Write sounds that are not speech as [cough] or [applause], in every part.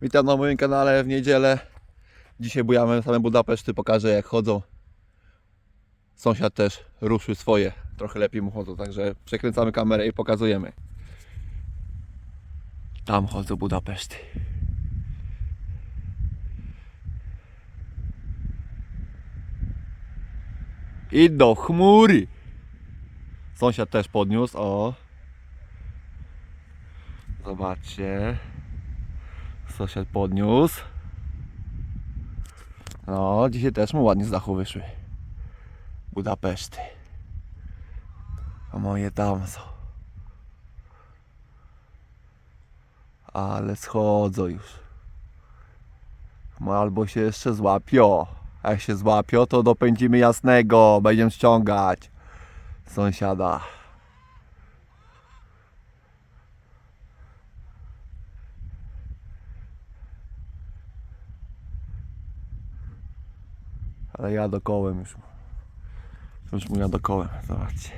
Witam na moim kanale w niedzielę. Dzisiaj bujamy same Budapeszty, pokażę jak chodzą. Sąsiad też ruszył swoje, trochę lepiej mu chodzą, także przekręcamy kamerę i pokazujemy. Tam chodzą Budapeszty. I do chmury. Sąsiad też podniósł, o. Zobaczcie. Sąsiad podniósł. No, dzisiaj też mu ładnie z dachu wyszły. Budapeszty. A moje tam są. Ale schodzą już. No, albo się jeszcze złapią. Jak się złapią, to dopędzimy jasnego. Będziemy ściągać sąsiada. Ale jadę kołem już. Już mu jadę kołem, zobaczcie.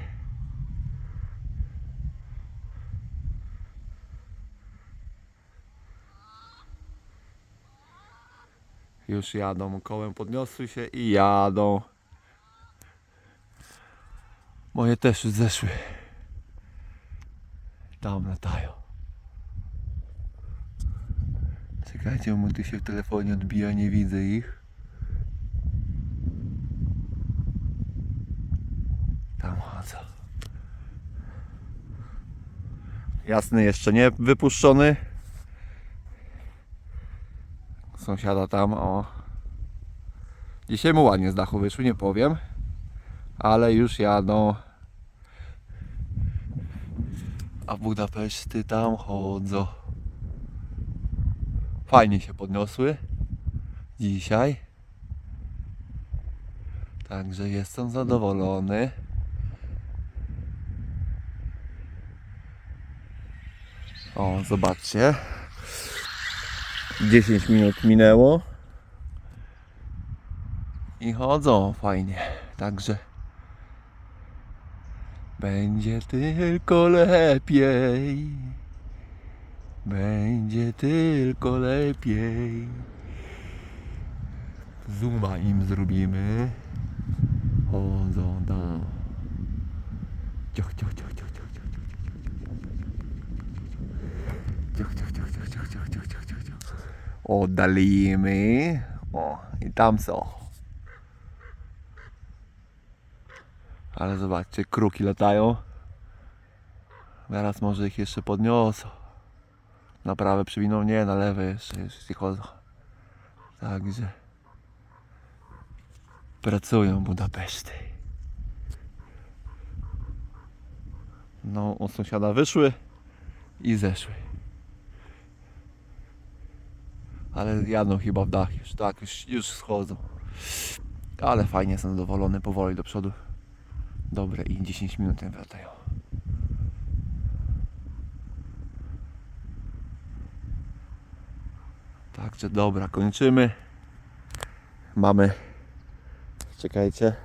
Już jadą, kołem podniosły się i jadą. Moje też już zeszły. Tam latają. Czekajcie, mu tu się w telefonie odbija, nie widzę ich. Tam chodzą. Jasny jeszcze nie wypuszczony. Sąsiada tam, o. Dzisiaj mu ładnie z dachu wyszły, nie powiem. Ale już jadą. A Budapeszty tam chodzą. Fajnie się podniosły. Dzisiaj. Także jestem zadowolony. O, zobaczcie. 10 minut minęło. I chodzą fajnie. Także będzie tylko lepiej. Będzie tylko lepiej. Zuma im zrobimy. Chodzą tam. Ciach, ciach, ciach, Oddalimy. O, i tam są. Ale zobaczcie, kruki latają. Teraz może ich jeszcze podniosą. Na prawe przywiną, nie, na lewe jeszcze, jeszcze chodzą. Także pracują Budapeszty. No, od sąsiada wyszły i zeszły. Ale jadą chyba w dach już, tak, już, już schodzą. Ale fajnie, jestem zadowolony, powoli do przodu. Dobre i 10 minut wracają. Także dobra, kończymy. Mamy. Czekajcie.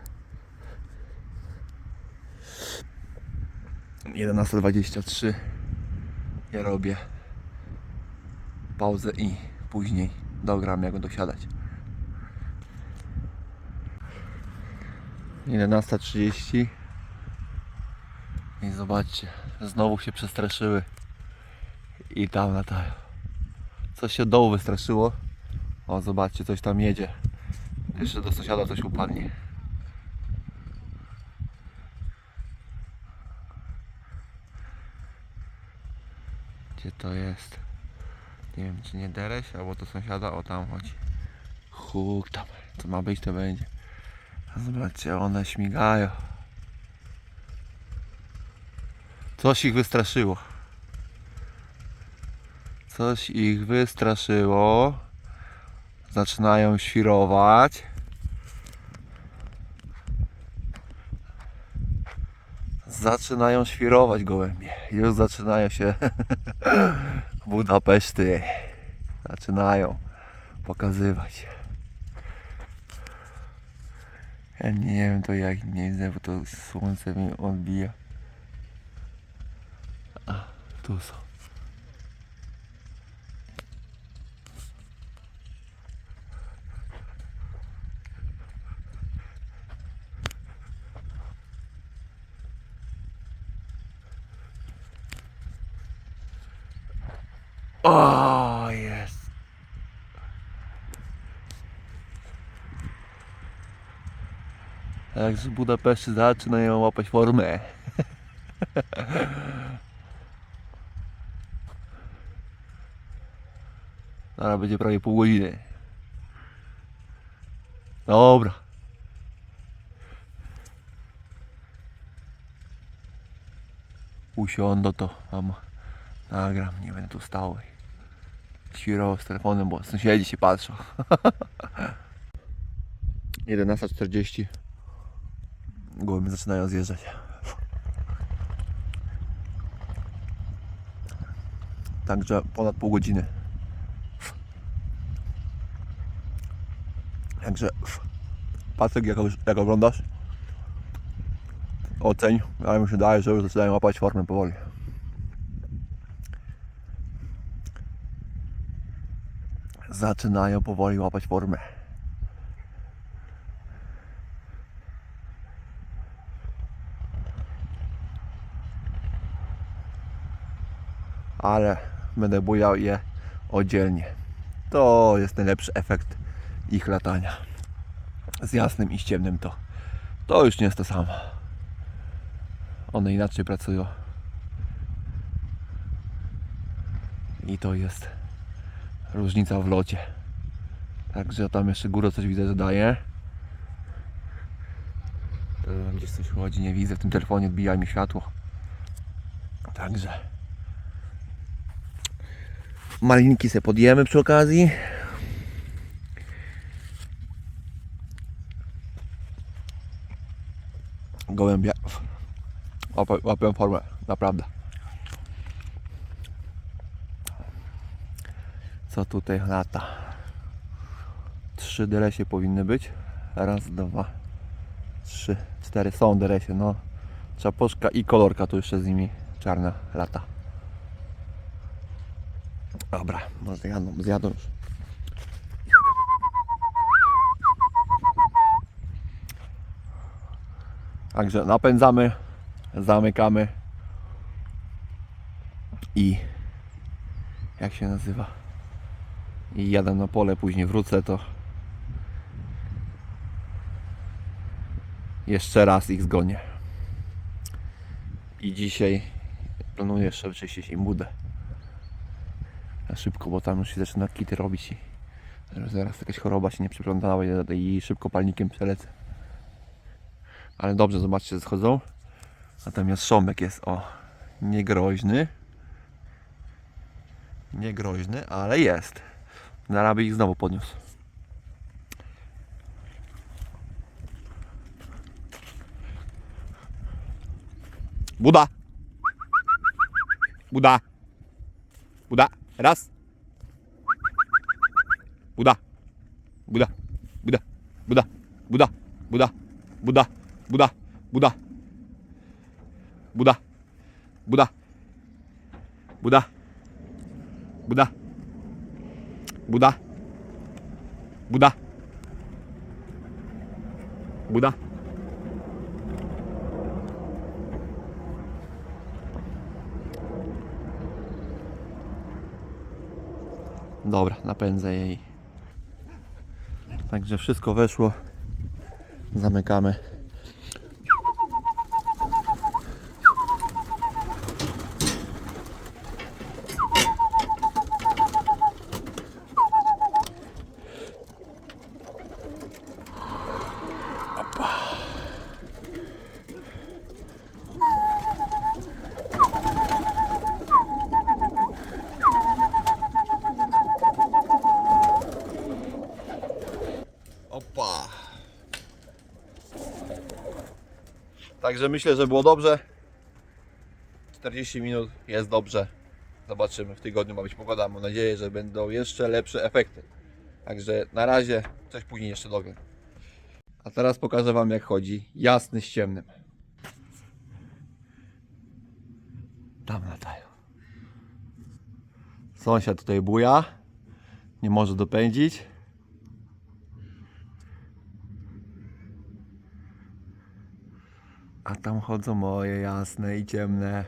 11.23 Ja robię pauzę i później dogram jak będę siadać. 11.30 I zobaczcie, znowu się przestraszyły i tam latają. Coś się dołu wystraszyło. O, zobaczcie, coś tam jedzie. Jeszcze do sąsiada coś upadnie. Gdzie to jest? Nie wiem, czy nie Dereś, albo to sąsiada, o tam chodzi. Huk tam, co ma być, to będzie. Zobaczcie, one śmigają. Coś ich wystraszyło. Coś ich wystraszyło. Zaczynają świrować. Zaczynają świrować gołębie. Już zaczynają się [laughs] Budapeszty. Zaczynają pokazywać. Ja nie wiem to jak nie widzę, bo to słońce mi odbija. A, tu są. Także Budapeszty zaczynają łapać formę. Zaraz będzie prawie pół godziny. Dobra. Usiądę to wam nagram, nie będę tu stał świrował z telefonem, bo sąsiedzi się patrzą. [laughs] 11.40 Gołębie zaczynają zjeżdżać. Także ponad pół godziny. Także Patryk, jak, jak oglądasz, oceń, ale mi się daje, że już zaczynają łapać formę powoli. Zaczynają powoli łapać formę. Ale będę bujał je oddzielnie. To jest najlepszy efekt ich latania. Z jasnym i z ciemnym to. To już nie jest to samo. One inaczej pracują. I to jest różnica w locie. Także tam jeszcze góro coś widzę, że daje. Gdzieś coś chodzi, nie widzę w tym telefonie, odbija mi światło. Także Malinki sobie podjemy przy okazji. Gołębie łapią, łapią formę, naprawdę. Co tutaj lata? Trzy deresie powinny być. Raz, dwa, trzy, cztery. Są deresie, no. Czaposzka i kolorka tu jeszcze z nimi czarna lata. Dobra, może jadą, zjadą już. Także napędzamy, zamykamy i jak się nazywa? I jadę na pole, później wrócę to jeszcze raz ich zgonię. I dzisiaj planuję jeszcze wyczyścić im budę szybko, bo tam już się zaczyna kity robić i zaraz- jakaś choroba się nie przyplątała i- szybko palnikiem przelecę. Ale dobrze, zobaczcie, schodzą. Natomiast szomek jest, o, niegroźny. Niegroźny, ale jest. Zaraz by ich znowu podniósł. Buda! Buda! Buda! Raz! Buda! Buda! Buda! Buda! Buda! Buda! Buda! Buda! Buda! Buda! Buda! Buda! Buda! Buda! Buda! Buda! Dobra, napędzę jej. Także wszystko weszło. Zamykamy. Opa. Także myślę, że było dobrze. 40 minut jest dobrze. Zobaczymy, w tygodniu ma być pogoda. Mam nadzieję, że będą jeszcze lepsze efekty. Także na razie, coś później jeszcze dowiem. A teraz pokażę Wam jak chodzi jasny z ciemnym. Tam latają. Sąsiad tutaj buja. Nie może dopędzić. A tam chodzą moje jasne i ciemne.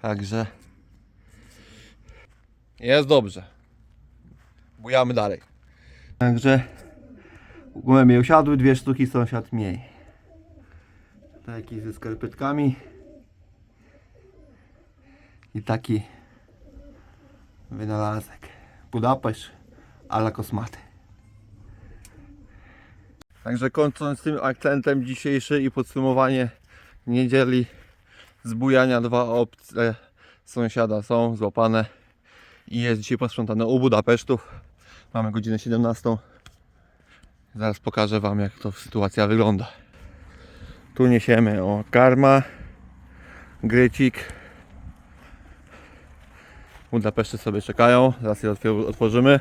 Także jest dobrze. Bujamy dalej. Także głębiej usiadły, dwie sztuki sąsiad mniej. Taki ze skarpetkami. I taki wynalazek. Budapeszt ala kosmaty. Także kończąc tym akcentem dzisiejszy i podsumowanie niedzieli zbujania dwa opcje sąsiada są złapane i jest dzisiaj posprzątane u Budapesztu. Mamy godzinę 17. Zaraz pokażę Wam jak to sytuacja wygląda. Tu niesiemy o karma, grycik. Budapeszty sobie czekają, zaraz je otworzymy.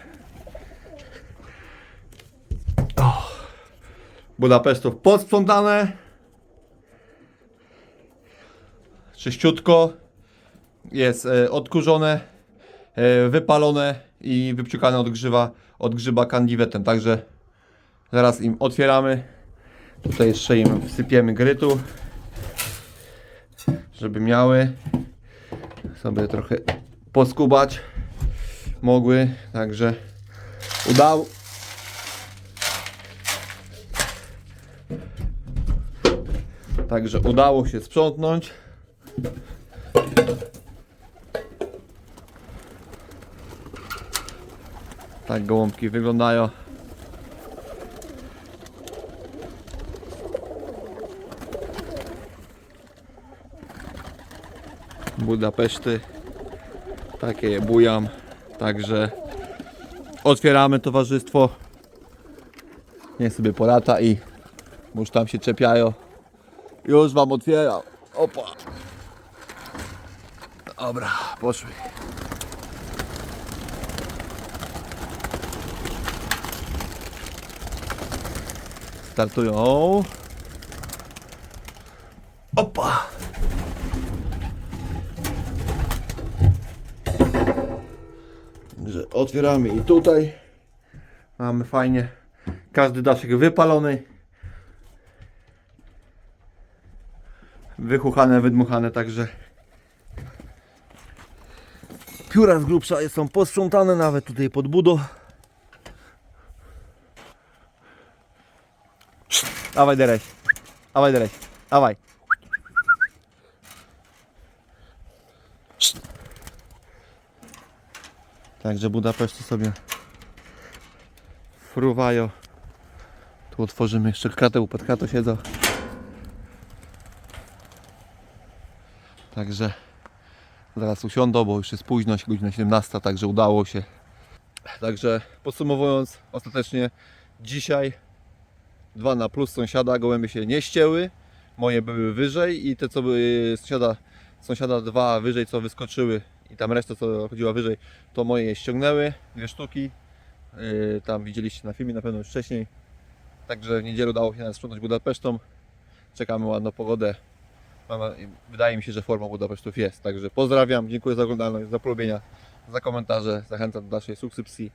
O, Budapesztów posprzątane. Czyściutko. Jest e, odkurzone, e, wypalone i wypciukane od grzyba, od grzyba kandiwetem. Także zaraz im otwieramy. Tutaj jeszcze im wsypiemy grytu, żeby miały sobie trochę poskubać mogły. Także udało. Także udało się sprzątnąć. Tak gołąbki wyglądają. Budapeszty. Takie je bujam. Także otwieramy towarzystwo. Niech sobie polata i już tam się czepiają. Już wam otwieram. Opa. Dobra, poszły. Startują. Otwieramy i tutaj mamy fajnie każdy daszek wypalony. Wychuchane, wydmuchane, także pióra z grubsza są posprzątane nawet tutaj pod budo. Dawaj Derek, dawaj Derek, dawaj. Także Budapeszty sobie fruwają. Tu otworzymy jeszcze kratę, pod kratą siedzą. Także zaraz usiądą, bo już jest późno, godzina 17, także udało się. Także podsumowując, ostatecznie dzisiaj 2 na plus sąsiada, gołębie się nie ścięły. Moje były wyżej i te co były sąsiada, sąsiada dwa wyżej co wyskoczyły i tam reszta co chodziła wyżej, to moje je ściągnęły, dwie sztuki. Yy, tam widzieliście na filmie na pewno już wcześniej. Także w niedzielę udało się nas sprzątać Budapesztą. Czekamy ładną pogodę. Wydaje mi się, że forma Budapesztów jest. Także pozdrawiam, dziękuję za oglądalność, za polubienia, za komentarze. Zachęcam do dalszej subskrypcji,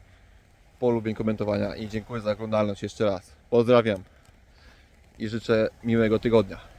polubień, komentowania i dziękuję za oglądalność jeszcze raz. Pozdrawiam i życzę miłego tygodnia.